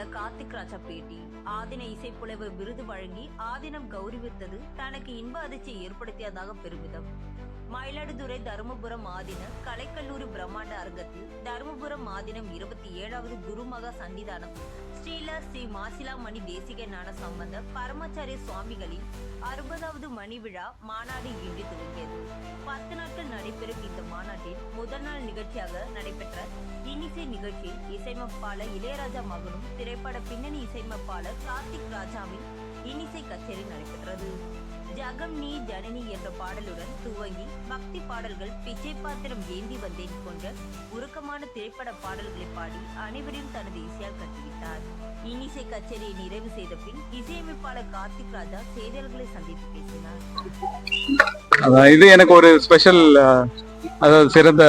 இசையமைப்பாளர் கார்த்திக் ராஜா பேட்டி ஆதின இசைப்புலவு விருது வழங்கி ஆதினம் கௌரவித்தது தனக்கு இன்ப அதிர்ச்சியை ஏற்படுத்தியதாக பெருமிதம். மயிலாடுதுறை தருமபுரம் ஆதின கலைக்கல்லூரி பிரம்மாண்ட அரங்கத்தில் தருமபுரம் ஆதினம் இருபத்தி ஏழாவது குருமகா சன்னிதானம் ஸ்ரீல ஸ்ரீ மாசிலாமணி தேசிக ஞான சம்பந்த பரமாச்சாரிய சுவாமிகளின் அறுபதாவது மணி விழா மாநாடு இன்று துவங்கியது. பத்து நாட்கள் நடைபெறும் இந்த முதல் நாள் நிகழ்ச்சியாக நடைபெற்ற இன்னிசை நிகழ்ச்சியில் இசையமைப்பாளர் இளையராஜா மகனும் திரைப்பட பின்னணி இசையமைப்பாளர் கார்த்திக் ராஜாவின் இன்னிசை கச்சேரி நடைபெற்றது. ஜகம் நீ ஜனனி என்ற பாடலுடன் துவங்கி பக்தி பாடல்கள் பிச்சை பாத்திரம் ஏந்தி வந்தேன் போன்ற உருக்கமான திரைப்பட பாடல்களை பாடி அனைவரையும் தனது இசையால் கட்டிவிட்டார். இனிசை கச்சேரியை நிறைவு செய்த பின் இசையமைப்பாளர் கார்த்திக் ராஜா செய்தியாளர்களை சந்தித்து பேசினார். இது எனக்கு ஒரு ஸ்பெஷல் அதாவது சிறந்த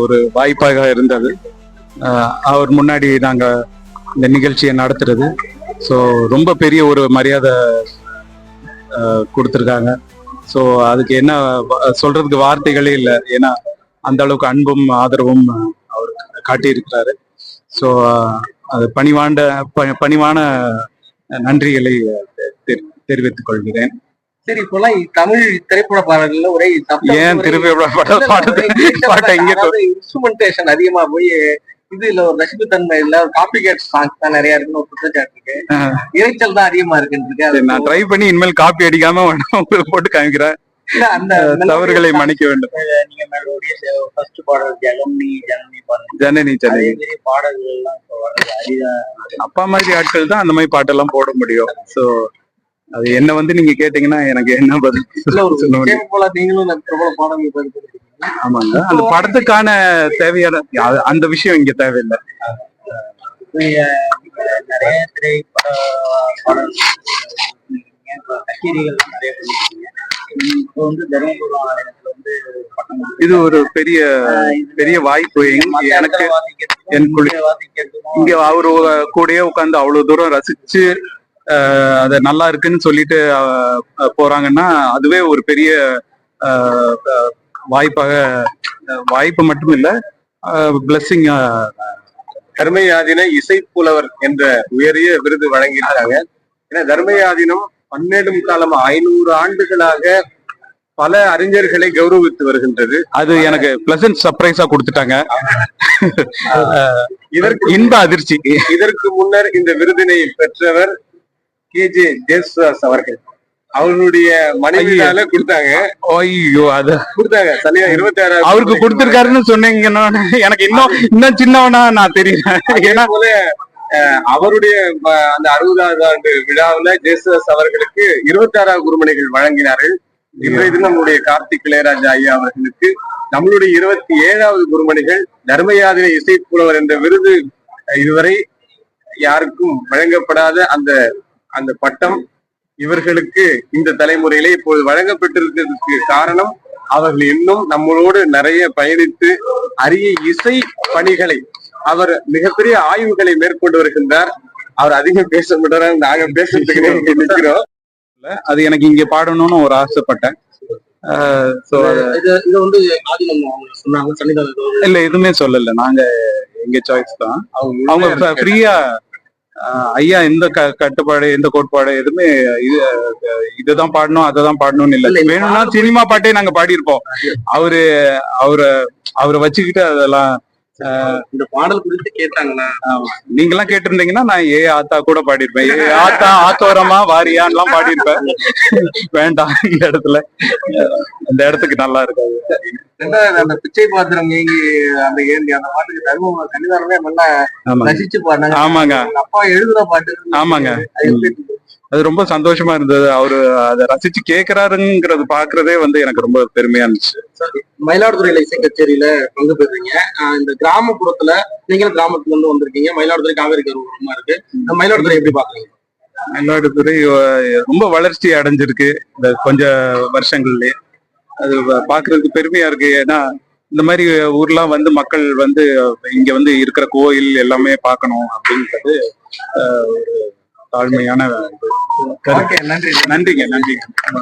ஒரு வாய்ப்பாக இருந்தது. அவர் முன்னாடி நாங்கள் இந்த நிகழ்ச்சியை நடத்துறது. ஸோ ரொம்ப பெரிய ஒரு மரியாதை கொடுத்துருக்காங்க. ஸோ அதுக்கு என்ன சொல்றதுக்கு வார்த்தைகளே இல்லை. ஏன்னா அந்த அளவுக்கு அன்பும் ஆதரவும் அவர் காட்டியிருக்கிறாரு. ஸோ அது பணிவாண்ட பணிவான நன்றிகளை தெ- தெரிவித்துக் கொள்கிறேன். சரி இப்பெல்லாம் தமிழ் திரைப்பட பாடல்கள்ல ஒரே ஏன் திருப்பி எவ்வளவு படம் பாடுறது பாட்டை இங்கே இன்ஸ்ட்ருமெண்டேஷன் அதிகமா போய் இது இல்ல ஒரு ரசிப்பு தன்மை இல்ல காப்பி கேட் சாங்ஸ் தான் நிறைய இருக்குன்னு ஒரு குற்றச்சாட்டு இருக்கு. இறைச்சல் தான் அதிகமா இருக்குன்னு நான் ட்ரை பண்ணி இனிமேல் காப்பி அடிக்காம போட்டு காமிக்கிறேன். அந்த தவறுகளை மன்னிக்க வேண்டும். நீங்க மெலோடியஸ் ஃபர்ஸ்ட் பாடல் ஜனனி பாடல். ஜனனி ஜனனி. மாதிரி பாடல்கள் எல்லாம் அப்பா மாதிரி ஆட்கள் தான் அந்த மாதிரி பாட்டெல்லாம் போட முடியும். சோ அது என்ன வந்து நீங்க கேட்டீங்கன்னா எனக்கு என்ன பதில் போல நீங்களும் ஆமாங்க. அந்த படத்துக்கான தேவையான அந்த விஷயம் இங்க தேவையில்லை. நிறைய திரைப்பட பாடல்கள் இப்ப கச்சேரிகள் நிறைய பண்ணிருக்கீங்க. இப்போ வந்து தருமபுரம் ஆலயத்துல வந்து பட்டம் கொடுத்து- இது ஒரு பெரிய பெரிய வாய்ப்பு. எனக்கு என் இங்க அவரு கூடயே உட்காந்து அவ்வளவு தூரம் ரசிச்சு அது நல்லா இருக்குன்னு சொல்லிட்டு போறாங்கன்னா அதுவே ஒரு பெரிய வாய்ப்பாக வாய்ப்பு மட்டும் இல்ல பிளஸ்ஸிங் தர்மயாதின இசைப்புலவர் என்ற உயரிய விருது வழங்கியிருக்காங்க. ஏன்னா தர்மயாதினம் பன்னெடும் காலம் ஐநூறு ஆண்டுகளாக பல அறிஞர்களை கௌரவித்து வருகின்றது. அது எனக்கு பிளசன்ட் சர்ப்ரைஸா கொடுத்துட்டாங்க. இதற்கு இன்ப அதிர்ச்சி. இதற்கு முன்னர் இந்த விருதினை பெற்றவர் கே ஜே ஜேசுதாஸ் அவர்கள். அவர்களுடைய மனைவியால கொடுத்தாங்க. ஐயோ அது கொடுத்தாங்க. சரியா இருபத்தி ஆறாவது அவருக்கு கொடுத்திருக்காருன்னு சொன்னீங்கன்னா எனக்கு இன்னும் இன்னும் சின்னவனா நான் தெரியல. ஏன்னா போல அஹ், அவருடைய அந்த அறுபதாவது ஆண்டு விழாவுல ஜேசுதாஸ் அவர்களுக்கு இருபத்தி ஆறாவது குருமணிகள் வழங்கினார்கள். இன்றைய தினம் நம்முடைய கார்த்திக் இளையராஜா ஐயா அவர்களுக்கு நம்மளுடைய இருபத்தி ஏழாவது குருமணிகள் தர்மயாதின இசைப்புலவர் என்ற விருது இதுவரை யாருக்கும் வழங்கப்படாத அந்த அந்த பட்டம் இவர்களுக்கு இந்த தலைமுறையிலே இப்போது வழங்கப்பட்டிருக்கிறதுக்கு காரணம் அவர்கள் இன்னும் நம்மளோடு நிறைய பயணித்து அரிய இசை பணிகளை அவர் மிகப்பெரிய ஆய்வுகளை மேற்கொண்டு வருகின்றார். அவர் அதிகம் பேச மாட்டார்? நாங்க பேசுறதுக்கு இங்க நிக்கிறோம். அது எனக்கு இங்க பாடணும்னு ஒரு ஆசைப்பட்டேன். சோ இது இது வந்து ஆதினம் அவங்க சொன்னாங்க சன்னிதானம் இல்ல எதுவுமே சொல்லல. நாங்க எங்க சாய்ஸ் தான். அவங்க ஃப்ரீயா ஐயா எந்த க- கட்டுப்பாடு எந்த கோட்பாடு எதுவுமே இது இதுதான் பாடணும் அததான் பாடணும்னு இல்ல. இந்த வேணும்னா சினிமா பாட்டே நாங்க பாடியிருப்போம். அவரு அவரை அவரை வச்சுக்கிட்டு அதெல்லாம் இந்த பாடல் குறித்து கேட்டாங்களா நீங்கெல்லாம் கேட்டிருந்தீங்கன்னா நான் ஏ ஆத்தா கூட பாடியிருப்பேன். ஏ ஆத்தா ஆத்தோரமா வாரியான்லாம் பாடியிருப்பேன். வேண்டாம் இந்த இடத்துல. இந்த இடத்துக்கு நல்லா இருக்காது. அந்த பிச்சை பாத்திரம் ஏங்கி அந்த ஏந்தி அந்த பாட்டுக்கு தர்மபுரம் சன்னிதானமே நல்லா ரசிச்சு பாடினாங்க. ஆமாங்க. அப்பா எழுதுற பாட்டு. ஆமாங்க? அது ரொம்ப சந்தோஷமா இருந்தது. அவரு அதை ரசிச்சு கேக்குறாருங்கிறது பாக்குறதே வந்து எனக்கு ரொம்ப பெருமையா இருந்துச்சு. மயிலாடுதுறையில இசை கச்சேரியில பங்கு பெறுறீங்க. இந்த கிராமப்புறத்துல நீங்களும் கிராமத்துல இருந்து வந்திருக்கீங்க. மயிலாடுதுறை காவேரி கருவூரமா இருக்கு. மயிலாடுதுறை எப்படி பாக்குறீங்க? மயிலாடுதுறை ரொம்ப வளர்ச்சி அடைஞ்சிருக்கு இந்த கொஞ்ச வருஷங்கள்லயே அது பாக்குறதுக்கு பெருமையா இருக்கு. ஏன்னா இந்த மாதிரி ஊர்லாம் வந்து மக்கள் வந்து இங்க வந்து இருக்கிற கோயில் எல்லாமே பார்க்கணும் அப்படின்றது ஒரு தாழ்மையான நன்றிங்க நன்றிங்க.